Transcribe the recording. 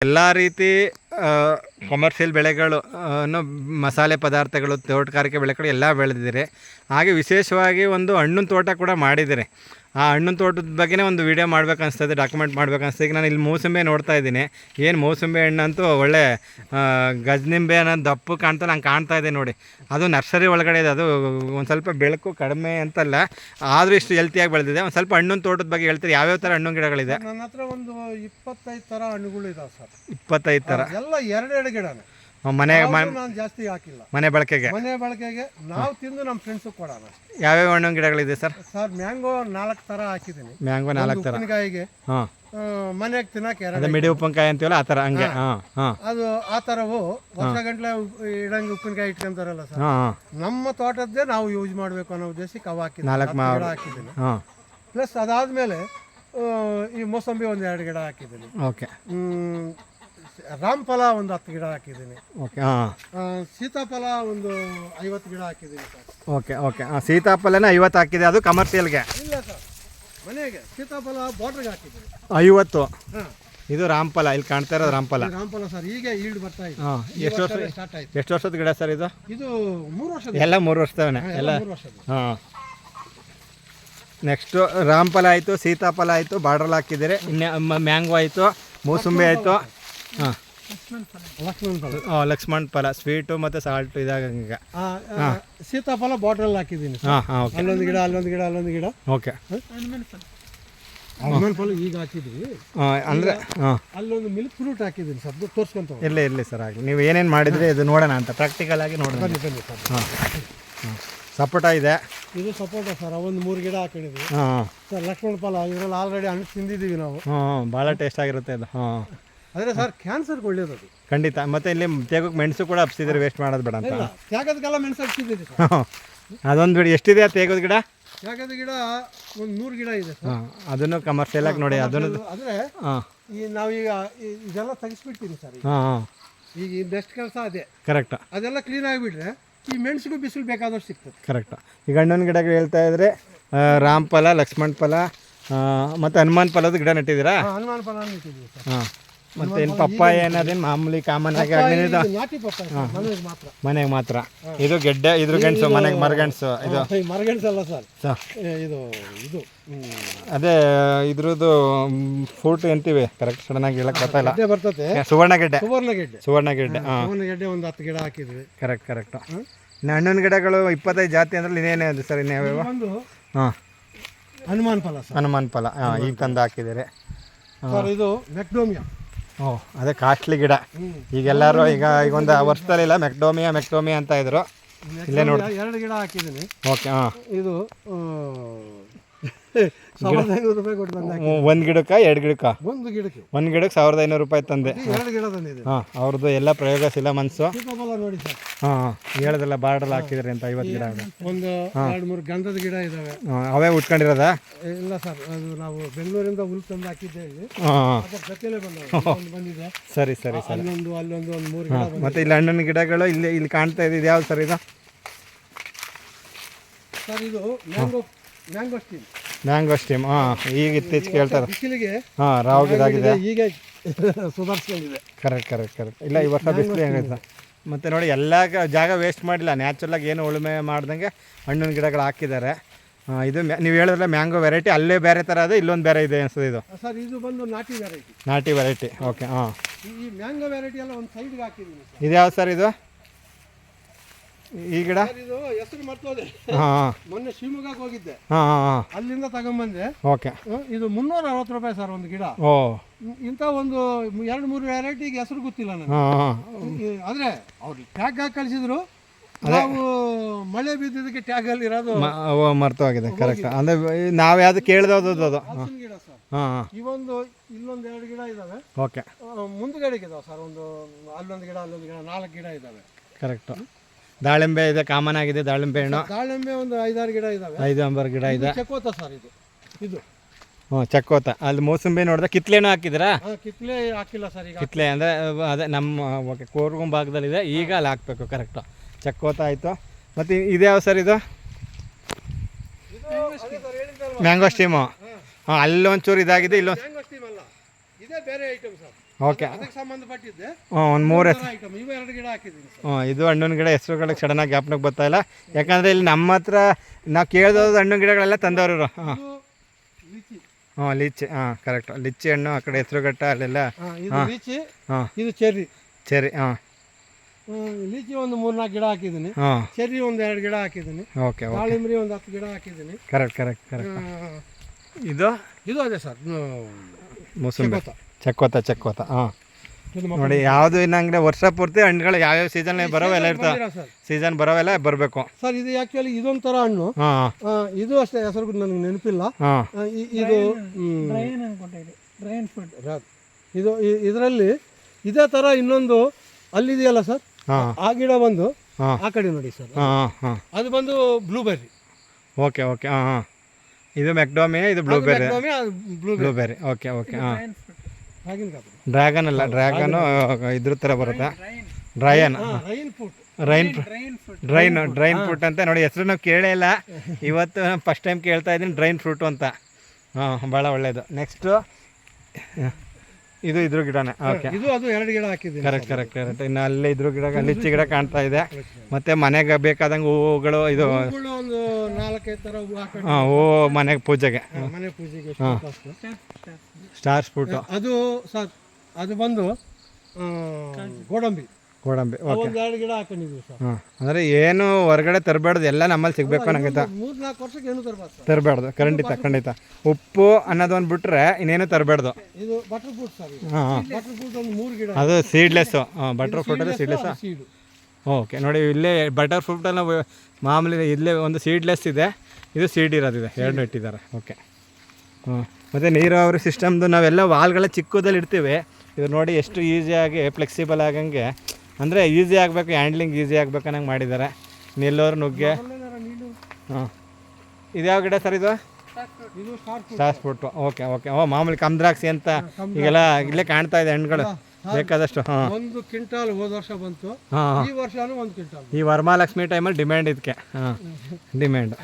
ಎಲ್ಲ ರೀತಿ ಕಮರ್ಷಿಯಲ್ ಬೆಳೆಗಳು ಮಸಾಲೆ ಪದಾರ್ಥಗಳು ತೋಟಗಾರಿಕೆ ಬೆಳೆಗಳು ಎಲ್ಲ ಬೆಳೆದಿದ್ದೀರಿ ಹಾಗೆ ವಿಶೇಷವಾಗಿ ಒಂದು ಹಣ್ಣಿನ ತೋಟ ಕೂಡ ಮಾಡಿದ್ದೀರಿ. ಆ ಹಣ್ಣಿನ ತೋಟದ ಬಗ್ಗೆನೇ ಒಂದು ವಿಡಿಯೋ ಮಾಡ್ಬೇಕು ಅನಿಸ್ತದೆ ಡಾಕ್ಯುಮೆಂಟ್ ಮಾಡ್ಬೇಕು ಅನಿಸ್ತದೆ. ಈಗ ನಾನು ಇಲ್ಲಿ ಮೂಸಂಬಿ ನೋಡ್ತಾ ಇದ್ದೀನಿ. ಏನು ಮೌಸಂಬಿ ಹಣ್ಣಂತೂ ಒಳ್ಳೆ ಗಜನಿಂಬೆ ಅನ್ನೋ ದಪ್ಪು ಕಾಣ್ತಾ ನಂಗೆ ಕಾಣ್ತಾ ಇದೆ ನೋಡಿ. ಅದು ನರ್ಸರಿ ಒಳಗಡೆ ಇದೆ. ಅದು ಒಂದು ಸ್ವಲ್ಪ ಬೆಳಕು ಕಡಿಮೆ ಅಂತಲ್ಲ ಆದರೂ ಇಷ್ಟು ಹೆಲ್ತಿಯಾಗಿ ಬೆಳೆದಿದೆ. ಒಂದು ಸ್ವಲ್ಪ ಹಣ್ಣಿನ ತೋಟದ ಬಗ್ಗೆ ಹೇಳ್ತೀರಿ. ಯಾವ್ಯಾವ ಥರ ಹಣ್ಣು ಗಿಡಗಳಿದೆ? ನನ್ನ ಹತ್ರ ಒಂದು ಇಪ್ಪತ್ತೈದು ಥರ ಹಣ್ಣುಗಳು ಇದಾವೆ ಸರ್. ಇಪ್ಪತ್ತೈದು ಥರ ಎಲ್ಲ ಎರಡೆರಡು ಗಿಡನೇ ಮನೆ ನಾನು ಜಾಸ್ತಿ ಹಾಕಿಲ್ಲ. ಮನೆ ಬಳಕೆಗೆ. ಮನೆ ಬಳಕೆಗೆ ನಾವು ತಿಂದು ನಮ್ಮ ಫ್ರೆಂಡ್ಸ್ ಕೊಡೋಣ. ಯಾವ್ಯಾವ ಹಣ್ಣು ಗಿಡಗಳಿದೆ ಸರ್? ಸರ್ ಮ್ಯಾಂಗೋ ನಾಲ್ಕು ತರ ಹಾಕಿದ್ದೀನಿ. ಮ್ಯಾಂಗೋ ನಾಲ್ಕು ಥರ ಉಪ್ಪಿನಕಾಯಿಗೆ ಹಾಂ. ಮನೆಗೆ ತಿನ್ನಕ್ಕೆ ಎರಡು ಮಿಡಿ ಉಪ್ಪಿನಕಾಯಿ ಅಂತೀವಲ್ಲ ಆ ಥರ ಹಂಗೆ. ಹಾಂ. ಹಾಂ ಅದು ಆ ಥರವು ವರ್ಷ ಗಂಟ್ಲೆ ಇಡಂಗೆ ಉಪ್ಪಿನಕಾಯಿ ಇಟ್ಕೊಂತಾರಲ್ಲ ಸರ್. ನಮ್ಮ ತೋಟದ್ದೇ ನಾವು ಯೂಸ್ ಮಾಡಬೇಕು ಅನ್ನೋ ಉದ್ದೇಶಕ್ಕೆ ಅವು ಹಾಕಿದ್ದೀನಿ. ನಾಲ್ಕು ಹಾಕಿದ್ದೀನಿ. ಹಾಂ. ಪ್ಲಸ್ ಅದಾದಮೇಲೆ ಈ ಮೋಸಂಬಿ ಒಂದು ಎರಡು ಗಿಡ ಹಾಕಿದ್ದೀನಿ. ಓಕೆ. ರಾಮಫಲ ಒಂದು ಹತ್ತು ಗಿಡ ಹಾಕಿದ್ದೀನಿ. ಓಕೆ ಹಾಂ. ಆ, ಸೀತಾಫಲ ಒಂದು ಐವತ್ತು ಗಿಡ ಹಾಕಿದ್ದೀನಿ ಸರ್. Okay okay. ಹಾಂ ಸೀತಾಫಲನೇ ಐವತ್ತು ಹಾಕಿದೆ ಅದು ಕಮರ್ಷಿಯಲ್ಗೆ ಇಲ್ಲ ಸರ್. ಮನೆಗೆ ಸೀತಾಫಲ ಬಾರ್ಡ್ರಿಗೆ ಹಾಕಿದ್ದೀನಿ. ಐವತ್ತು? ಹಾಂ. ಇದು ರಾಮಫಲ ಇಲ್ಲಿ ಕಾಣ್ತಾ ಇರೋದು ರಾಮಫಲ. ರಾಮಫಲ ಸರ್ ಈಗ ಈಲ್ಡ್ ಬರ್ತಾ ಇದೆ. ಹಾಂ ಎಷ್ಟು ವರ್ಷ ಸ್ಟಾರ್ಟ್ ಆಯ್ತು. ಎಷ್ಟು ವರ್ಷದ ಗಿಡ ಸರ್ ಇದು? ಇದು ಮೂರು ವರ್ಷದ ಎಲ್ಲ ಮೂರು ವರ್ಷದವನೇ? ಎಲ್ಲ ಮೂರು ವರ್ಷದ ಹಾಂ. ನೆಕ್ಸ್ಟು ರಾಮಫಲ ಆಯಿತು ಸೀತಾಫಲ ಆಯಿತು ಬಾರ್ಡ್ರಲ್ಲಿ ಹಾಕಿದ್ದೀರಿ. ಇನ್ನು ಮ್ಯಾಂಗೋ ಆಯಿತು ಮೂಸಂಬಿ ಆಯಿತು. ಹಾಂ. ಲಕ್ಷ್ಮಣ ಫಲ ಸ್ವೀಟು ಮತ್ತು ಸಾಲ್ಟ್ ಇದಾಗಂಗ. ಸೀತಾಫಲ ಬಾಟಲ್ ಹಾಕಿದ್ದೀನಿ ಹಾಂ ಹಾಂ ಓಕೆ ಅಲ್ಲೊಂದು ಗಿಡ ಅಲ್ಲೊಂದು ಗಿಡ ಅಲ್ಲೊಂದು ಗಿಡ. ಓಕೆ ಫಲ ಈಗ ಹಾಕಿದ್ದೀವಿ. ಅಂದರೆ ಹಾಂ. ಅಲ್ಲೊಂದು ಮಿಲ್ಕ್ ಫ್ರೂಟ್ ಹಾಕಿದ್ದೀನಿ ಸರ್. ತೋರಿಸ್ಕೊಂತ ಹೋಗಿ. ಇರಲಿ ಸರ್ ಆಗಲಿ ನೀವು ಏನೇನು ಮಾಡಿದ್ರೆ ಇದು ನೋಡೋಣ ಅಂತ. ಪ್ರಾಕ್ಟಿಕಲ್ ಆಗಿ ನೋಡೋಣ. ಬನ್ನಿ ಬನ್ನಿ ಸರ್. ಹಾಂ. ಹಾಂ. ಸಪೋಟ ಇದೆ. ಇದು ಸಪೋಟ ಸರ್. ಒಂದು ಮೂರು ಗಿಡ ಹಾಕೊಂಡಿದ್ವಿ ಹಾಂ. ಸರ್ ಲಕ್ಷ್ಮಣ ಫಲ ಇದರಲ್ಲಿ ಆಲ್ರೆಡಿ ಹಣ್ಣು ತಿಂದಿದ್ದೀವಿ ನಾವು. ಹಾಂ ಭಾಳ ಟೇಸ್ಟ್ ಆಗಿರುತ್ತೆ ಅದು ಹಾಂ. ಆದರೆ ಸರ್ ಕ್ಯಾನ್ಸರ್ಗೆ ಒಳ್ಳೇದು ಅದು. ಖಂಡಿತ. ಮತ್ತೆ ಇಲ್ಲಿ ತೇಗಕ್ಕೆ ಮೆಣಸು ಕೂಡ ಹಬ್ಸಿದ್ರೆ ವೇಸ್ಟ್ ಮಾಡೋದು ಬೇಡ ಅಂತ. ಇಲ್ಲ ತ್ಯಾಗದಕ್ಕೆಲ್ಲ ಮೆಣಸು ಹಾಕ್ತಿದ್ದೀವಿ ಸರ್. ಅದೊಂದು ಬಿಡಿ ಎಷ್ಟಿದೆ ತೇಗದ ತೇಗೋದು ಗಿಡ? ತ್ಯಾಗದ ಗಿಡ ಒಂದು ನೂರು ಗಿಡ ಇದೆ ಸರ್. ಹಾಂ ಅದನ್ನು ಕಮರ್ಷಿಯಲ್ ಆಗಿ ನೋಡಿ ಅದನ್ನು ಅಂದರೆ ಹಾಂ. ಈ ನಾವೀಗ ಈ- ಇದೆಲ್ಲ ತೆಗಿಸ್ಬಿಡ್ತೀನಿ ಸರ್ ಈಗ. ಹಾಂ ಹಾಂ. ಈಗ ಈ ಬೆಸ್ಟ್ ಕೆಲಸ ಅದೇ. ಕರೆಕ್ಟ್ ಅದೆಲ್ಲ ಕ್ಲೀನ್ ಆಗಿಬಿಟ್ರೆ ಈ ಮೆಣಸಿಗೂ ಬಿಸಿಲು ಬೇಕಾದಷ್ಟು ಸಿಗ್ತದೆ. ಕರೆಕ್ಟ್ ಈಗ ಹಣ್ಣಿನ ಗಿಡಗಳು ಹೇಳ್ತಾ ಇದ್ರೆ ರಾಮ್ ಫಲ ಲಕ್ಷ್ಮಣ್ ಫಲ ಮತ್ತೆ ಹನುಮಾನ್ ಫಲದ ಗಿಡ ನೆಟ್ಟಿದ್ದೀರಾ? ಹನುಮಾನ್ ಫಲ ಇಟ್ಟಿದ್ದೀವಿ ಸರ್. ಹಾಂ. ಮತ್ತು ಏನು ಪಪ್ಪಾಯ ಏನಾದೇನು ಮಾಮೂಲಿ ಕಾಮನ್ ಆಗಿ ಇದು ನಾಟಿ ಪಪ್ಪಾಯ ಸರ್, ಮನೆಗೆ ಮಾತ್ರ. ಮನೆಗೆ ಮಾತ್ರ. ಇದು ಗೆಡ್ಡೆ ಇದ್ರ ಗೆಣಸು ಮನೆಗೆ ಮರಗೆಣಸು ಇದು. ಈ ಮರಗೆಣಸಲ್ಲ ಸರ್. ಸ- ಏ, ಇದು ಇದು ಹ್ಮ್. ಅದೇ ಇದ್ರದ್ದು ಫ್ರೂಟ್ ಎಂತೀವಿ ಕರೆಕ್ಟ್ ಸಡನ್ ಆಗಿ ಹೇಳಕ್ ಗೊತ್ತಾಯಿಲ್ಲ ಗೆಡ್ಡೆ ಬರ್ತದೆ ಸುವರ್ಣ ಗೆಡ್ಡೆ. ಸುವರ್ಣ ಗೆಡ್ಡೆ. ಸುವರ್ಣ ಗೆಡ್ಡೆ ಹಾಂ ಸುವರ್ಣ ಗೆಡ್ಡೆ ಒಂದು ಹತ್ತು ಗಿಡ ಹಾಕಿದ್ವಿ. ಕರೆಕ್ಟ್ ಕರೆಕ್ಟ್ ಇನ್ನು ಹಣ್ಣಿನ ಗಿಡಗಳು ಇಪ್ಪತ್ತೈದು ಜಾತಿ ಅಂದ್ರೆ ಇನ್ನೇನೇ ಅದು ಸರ್ ಇನ್ಯಾವ್ಯಾವ ಒಂದು ಹಾಂ. ಹನುಮಾನ್ ಫಲ ಸರ್. ಹನುಮಾನ್ ಫಲ. ಹಾಂ ಈಗ ತಂದು ಹಾಕಿದ್ದೀರಿ. ಸರ್ ಇದು ಮೆಕ್ಡೋಮಿಯಾ. ಓ ಅದೇ ಕಾಸ್ಟ್ಲಿ ಗಿಡ. ಈಗೆಲ್ಲರೂ ಈಗ ಈಗ ಒಂದು ವರ್ಷದಲ್ಲಿಲ್ಲ ಮೆಕ್ಡೋಮಿಯಾ ಮೆಕ್ಡೋಮಿಯಾ ಅಂತ ಇದ್ರು. ಇಲ್ಲೇ ನೋಡಿ. ಎರಡು ಗಿಡ ಹಾಕಿದ್ದೀನಿ. ಓಕೆ ಹಾಂ. ಇದು ಸಾವಿರದ ಗಿಡಕ್ಕ ರೂಪಾಯಿ ಕೊಟ್ಟು ಒಂದ್ ಒಂದು ಗಿಡಕ್ಕೆ ಎರಡು ಗಿಡಕ್ಕೆ? ಒಂದು ಗಿಡಕ್ಕೆ. ಒಂದು ಗಿಡಕ್ಕೆ ಸಾವಿರದ ಐನೂರು ರೂಪಾಯಿ ತಂದೆ. ಎರಡು ಗಿಡ ತಂದಿದೆ. ಹಾಂ ಅವ್ರದ್ದು ಎಲ್ಲ ಪ್ರಯೋಗಶೀಲ ಮನಸ್ಸು ಮನ್ಸು ನೋಡಿ ಸರ್. ಹಾಂ ಹಾಂ. ಹೇಳೋದೆಲ್ಲ ಬಾರ್ಡಲ್ಲಿ ಹಾಕಿದ್ರಿ ಅಂತ ಐವತ್ತು ಗಿಡ ಒಂದು ಎರಡು ಮೂರು ಗಂಧದ ಗಿಡ ಇದಾವೆ. ಅವೇ ಉಟ್ಕೊಂಡಿರೋದ? ಇಲ್ಲ ಸರ್ ಅದು ನಾವು ಬೆಂಗಳೂರಿಂದ ಹುಲ್ ತಂದು ಹಾಕಿದ್ದೇವೆ. ಜೊತೆಲೇ ಒಂದು ಬಂದಿದೆ. ಸರಿ ಸರಿ ಸರಿ. ಒಂದು ಅಲ್ಲೊಂದು ಒಂದು ಮೂರು ಗಿಡ ಮತ್ತೆ ಇಲ್ಲಿ ಹಣ್ಣಿನ ಗಿಡಗಳು ಇಲ್ಲಿ ಇಲ್ಲಿ ಕಾಣ್ತಾ ಇದೆ. ಯಾವ್ದು ಸರ್ ಇದು? ಸರ್ ಇದು ಮ್ಯಾಂಗೋ ಮ್ಯಾಂಗೋ ಮ್ಯಾಂಗೋ ಸ್ಟೀಮ್ ಹಾಂ ಈಗ ಇತ್ತೀಚೆಗೆ ಹೇಳ್ತಾರೆ. ಹಾಂ ರಾವ್ ಇದಾಗಿದೆ ಈಗ ಸುಧಾರಿಸ್ಕೊಂಡಿದೆ. ಕರೆಕ್ಟ್ ಕರೆಕ್ಟ್ ಕರೆಕ್ಟ್ ಇಲ್ಲ ಈ ವರ್ಷ ಬಿಸಿಲು ಹೆಂಗೈತೆ ಮತ್ತು ನೋಡಿ ಎಲ್ಲ ಜಾಗ ವೇಸ್ಟ್ ಮಾಡಿಲ್ಲ. ನ್ಯಾಚುರಲಾಗಿ ಏನು ಉಳುಮೆ ಮಾಡ್ದಂಗೆ ಹಣ್ಣಿನ ಗಿಡಗಳು ಹಾಕಿದ್ದಾರೆ. ಇದು ಮ್ಯಾ- ನೀವು ಹೇಳಿದ್ರೆ ಮ್ಯಾಂಗೋ ವೆರೈಟಿ ಅಲ್ಲೇ ಬೇರೆ ಥರ ಇದೆ ಇಲ್ಲೊಂದು ಬೇರೆ ಇದೆ ಅನ್ಸುತ್ತೆ ಇದು. ಸರ್ ಇದು ಬಂದು ನಾಟಿ ವೆರೈಟಿ ನಾಟಿ ವೆರೈಟಿ ಓಕೆ ಹಾಂ. ಈ ಮ್ಯಾಂಗೋ ವೆರೈಟಿ ಎಲ್ಲ ಒಂದು ಸೈಡ್ಗೆ ಹಾಕಿದ್ದೀನಿ ಸರ್. ಇದು ಯಾವ್ದು ಸರ್ ಇದು? ಈ ಗಿಡ? ಇದು ಹೆಸರು ಮರ್ತೋದೆ. ಹಾಂ. ಹಾಂ ಮೊನ್ನೆ ಶಿವಮೊಗ್ಗಕ್ಕೆ ಹೋಗಿದ್ದೆ. ಹಾಂ ಹಾಂ ಹಾಂ. ಅಲ್ಲಿಂದ ತಗೊಂಬಂದೆ. ಓಕೆ. ಇದು ಮುನ್ನೂರ ಅರವತ್ತು ರೂಪಾಯಿ ಸರ್ ಒಂದು ಗಿಡ. ಓ. ಇಂಥ ಒಂದು ಎರಡು ಮೂರು ವೆರೈಟಿಗೆ ಹೆಸರು ಗೊತ್ತಿಲ್ಲ ನನಗೆ. ಆದರೆ ಅವ್ರು ಟ್ಯಾಗ್ ಹಾಕಿ ಕಳಿಸಿದ್ರು. ನಾವು ಮಳೆ ಬಿದ್ದಿದ್ದಕ್ಕೆ ಟ್ಯಾಗ್ ಅಲ್ಲಿ ಇರೋದು ಮರ್ತೋಗಿದೆ ಕರೆಕ್ಟ್ ಅಂದ್ರೆ ನಾವು ಯಾವ್ದು ಕೇಳ್ದೋದು ಅದು ಗಿಡ ಸರ್. ಹಾಂ ಇವೊಂದು ಇಲ್ಲೊಂದು ಎರಡು ಗಿಡ ಇದಾವೆ. ಓಕೆ. ಮುಂದ್ಗಡೆಗೆ ಇದಾವೆ ಸರ್ ಒಂದು ಅಲ್ಲೊಂದು ಗಿಡ ಅಲ್ಲೊಂದು ಗಿಡ ನಾಲ್ಕು ಗಿಡ ಇದಾವೆ. ಕರೆಕ್ಟು ದಾಳಿಂಬೆ ಇದೆ ಕಾಮನ್ ಆಗಿದೆ ದಾಳಿಂಬೆ ಹಣ್ಣು. ದಾಳಿಂಬೆ ಒಂದು ಐದಾರು ಗಿಡ ಇದಾವೆ. ಐದು ಅಂಬಾರು ಗಿಡ ಇದೆ ಚಕೋತ ಸರ್ ಇದು. ಇದು. ಹ್ಞೂ ಚಕ್ಕೋತ. ಅಲ್ಲಿ ಮೂಸಂಬಿ ನೋಡಿದ್ರೆ ಕಿತ್ಲೆನೂ ಹಾಕಿದ್ರಾ ಆ, ಕಿತ್ಲೆ ಹಾಕಿಲ್ಲ ಸರ್ ಈಗ. ಕಿತ್ಲೆ ಅಂದರೆ ಅದೇ ನಮ್ಮ ಓಕೆ ಕೋರ್ಗುಂ ಭಾಗದಲ್ಲಿದೆ. ಈಗ ಅಲ್ಲಿ ಹಾಕಬೇಕು ಕರೆಕ್ಟು ಚಕ್ಕೋತ ಆಯಿತು. ಮತ್ತು ಇದು ಯಾವ ಸರ್ ಇದು? ಇದು? ಮ್ಯಾಂಗೋ ಸ್ಟೀಮು ಹಾಂ. ಅಲ್ಲೊಂಚೂರು ಇದಾಗಿದೆ ಇಲ್ಲೊಂದು ಮ್ಯಾಂಗೋ ಸ್ಟೀಮ್ ಅಲ್ಲ ಇದೇ ಬೇರೆ ಐಟಮ್ ಸರ್. ಓಕೆ. ಅದಕ್ಕೆ ಸಂಬಂಧಪಟ್ಟಿದ್ದೆ. ಒಂದು ಮೂರು ಐಟಮ್ ಇವು ಎರಡು ಗಿಡ ಹಾಕಿದ್ದೀನಿ ಹ್ಞೂ ಇದು ಹಣ್ಣಿನ ಗಿಡ ಹೆಸರುಗಳಿಗೆ ಸಡನ್ನಾಗಿ ಜ್ಞಾಪನಕ್ಕೆ ಬರ್ತಾ ಇಲ್ಲ. ಯಾಕಂದರೆ ಇಲ್ಲಿ ನಮ್ಮ ಹತ್ರ ನಾವು ಕೇಳ್ದೋದು ಹಣ್ಣಿನ ಗಿಡಗಳೆಲ್ಲ ತಂದವರು ಹಾಂ ಹ್ಞೂ ಲಿಚ್ಚಿ ಹಾಂ ಕರೆಕ್ಟ್ ಲಿಚ್ಚಿ ಹಣ್ಣು ಆ ಕಡೆ ಹೆಸರುಘಟ್ಟ ಅಲ್ಲೆಲ್ಲ. ಹಾ, ಇದು ಹಾಂ. ಚೆರ್ರಿ. ಸರಿ ಹಾಂ. ಲಿಚ್ಚಿ ಲಿಚಿ ಒಂದು ಮೂರ್ನಾಲ್ಕು ಗಿಡ ಹಾಕಿದ್ದೀನಿ. ಹಾಂ. ಚೆರ್ರಿ ಒಂದು ಎರಡು ಗಿಡ ಹಾಕಿದ್ದೀನಿ. Okay okay. ದಾಳಿಂಬ್ರಿ ಒಂದು ಹತ್ತು ಗಿಡ ಹಾಕಿದ್ದೀನಿ. ಕರೆಕ್ಟ್ ಕರೆಕ್ಟ್ ಕರೆಕ್ಟ್ ಇದು? ಇದು ಅದೇ ಸರ್ ಮೂಸಂಬಿ. ಚಕ್ಕೋತ. ಚಕ್ಕೋತ ಹಾಂ. ನೋಡಿ ಯಾವುದು ಇನ್ನಂಗೆ ವರ್ಷ ಪೂರ್ತಿ ಹಣ್ಣುಗಳು ಯಾವ್ಯಾವ ಸೀಸನ್ ಬರೋವೆಲ್ಲ ಇರ್ತಾವೆ. ಸೀಸನ್ ಬರೋವೆಲ್ಲ ಬರಬೇಕು. ಸರ್ ಇದು ಆ್ಯಕ್ಚುಲಿ ಇದೊಂಥರ ಹಣ್ಣು. ಹಾಂ. ಇದು ಅಷ್ಟೇ ಹೆಸರು ನನಗೆ ನೆನಪಿಲ್ಲ. ಇದು ಇದು ಇದರಲ್ಲಿ ಇದೇ ತರ ಇನ್ನೊಂದು ಅಲ್ಲಿದೆಯಲ್ಲ ಸರ್? ಹಾಂ. ಆ ಗಿಡ ಬಂದು ಹಾಂ. ಆ ಕಡೆ ನೋಡಿ ಸರ್. ಹಾಂ ಹಾಂ ಹಾಂ. ಅದು ಬಂದು ಬ್ಲೂಬೆರ್ರಿ ಓಕೆ ಓಕೆ ಹಾಂ ಹಾಂ. ಇದು ಮೆಕ್ಡೋಮಿ ಇದು ಬ್ಲೂಬೆರ್ರಿ? ಬ್ಲೂಬೆರ್ರಿ ಓಕೆ ಓಕೆ ಹಾಂ. ಡ್ರ್ಯಾಗನ್ ಅಲ್ಲ ಡ್ರ್ಯಾಗನ್ ಇದ್ರ ಥರ ಬರುತ್ತೆ. Durian durian durian fruit durian durian durian durian fruit ಅಂತ ನೋಡಿ ಹೆಸರು ನಾವು ಕೇಳೇ ಇಲ್ಲ. ಇವತ್ತು ಫಸ್ಟ್ ಟೈಮ್ ಕೇಳ್ತಾ ಇದ್ದೀನಿ ಡ್ರೈನ್ ಫ್ರೂಟು ಅಂತ. ಹಾಂ ಭಾಳ ಒಳ್ಳೆಯದು ನೆಕ್ಸ್ಟು ಇದು ಇದ್ರ ಗಿಡನೇ. ಓಕೆ ಇದು ಅದು ಎರಡು ಗಿಡ ಹಾಕಿದ್ದೀನಿ ಕರೆಕ್ಟ್ ಕರೆಕ್ಟ್ ಕರೆಕ್ಟ್ ಇನ್ನು ಅಲ್ಲೇ ಇದ್ರ ಗಿಡ ಲಿಚ್ಚಿ ಗಿಡ ಕಾಣ್ತಾ ಇದೆ. ಮತ್ತೆ ಮನೆಗೆ ಬೇಕಾದಂಗೆ ಹೂವುಗಳು ಇದು ಒಂದು ನಾಲ್ಕೈದು ಥರ ಹೂವು ಹಾಕೊಂಡು ಹಾಂ ಹೂವು ಮನೆಗೆ ಪೂಜೆಗೆ. ಮನೆ ಪೂಜೆಗೆ ಸ್ಟಾರ್? ಸ್ಟಾರ್ಸ್ ಫ್ರೂಟು ಅದು ಸರ್ ಅದು ಬಂದು ಗೋಡಂಬಿ. ಗೋಡಂಬಿ ಓಕೆ ಗಿಡ ಹಾಕೊಂಡಿದ್ವಿ ಸರ್. ಹಾಂ ಅಂದರೆ ಏನು ಹೊರಗಡೆ ತರಬೇಡ್ದು ಎಲ್ಲ ನಮ್ಮಲ್ಲಿ ಸಿಗಬೇಕು ಅನ್ನಂಗೈತ. ಮೂರು ನಾಲ್ಕು ವರ್ಷಕ್ಕೆ ಏನು ತರಬಾರ್ದು ಸರ್? ತರಬೇಡ್ದು ಖಂಡಿತ ಖಂಡಿತ. ಉಪ್ಪು ಅನ್ನೋದೊಂದು ಬಿಟ್ರೆ ಇನ್ನೇನು ತರಬಾರ್ದು. ಇದು ಬಟರ್ ಫ್ರೂಟ್ ಸರ್ ಹಾಂ ಹಾಂ. ಬಟರ್ ಫ್ರೂಟ್ ಒಂದು ಮೂರು ಗಿಡ. ಅದು ಸೀಡ್ಲೆಸ್ಸು ಹಾಂ ಬಟರ್ ಫ್ರೂಟಲ್ಲಿ ಸೀಡ್ಲೆಸ್ ಸೀಡು ಓಕೆ ನೋಡಿ ಇಲ್ಲೇ ಬಟರ್ ಫ್ರೂಟಲ್ಲಿ ಮಾಮೂಲಿ ಇಲ್ಲೇ ಒಂದು ಸೀಡ್ಲೆಸ್ ಇದೆ. ಇದು ಸೀಡ್ ಇರೋದಿದೆ ಎರಡು ಇಟ್ಟಿದ್ದಾರೆ. ಓಕೆ ಹಾಂ ಮತ್ತು ನೀರಾವರಿ ಸಿಸ್ಟಮ್ದು ನಾವೆಲ್ಲ ವಾಲ್ಗಳ ಚಿಕ್ಕದಲ್ಲಿ ಇಡ್ತೀವಿ. ಇದು ನೋಡಿ ಎಷ್ಟು ಈಸಿಯಾಗಿ ಫ್ಲೆಕ್ಸಿಬಲ್ ಆಗಂಗೆ ಅಂದರೆ ಈಸಿ ಆಗಬೇಕು ಹ್ಯಾಂಡ್ಲಿಂಗ್ ಈಸಿ ಆಗಬೇಕು ಅನ್ನಂಗೆ ಮಾಡಿದ್ದಾರೆ. ನಿಲ್ಲೋರು ನುಗ್ಗೆ. ಹಾಂ ಇದು ಯಾವ ಗಿಡ ಸರ್ ಇದು? ಇದು star fruit star fruit okay okay ಓ ಮಾಮೂಲಿ ಕಮ್ದ್ರಾಕ್ಷಿ ಅಂತ ಈಗೆಲ್ಲ ಇಲ್ಲೇ ಕಾಣ್ತಾ ಇದೆ ಹಣ್ಣುಗಳು ಬೇಕಾದಷ್ಟು ಹಾಂ. ಒಂದು ಕ್ವಿಂಟಾಲ್ ಹೋದ ವರ್ಷ ಬಂತು. ಹಾಂ ಈ ವರ್ಷನೂ ಒಂದು ಕ್ವಿಂಟಾಲ್. ಈ ವರಮಹಾಲಕ್ಷ್ಮಿ ಟೈಮಲ್ಲಿ ಡಿಮ್ಯಾಂಡ್ ಇದಕ್ಕೆ ಹಾಂ. ಡಿಮ್ಯಾಂಡ್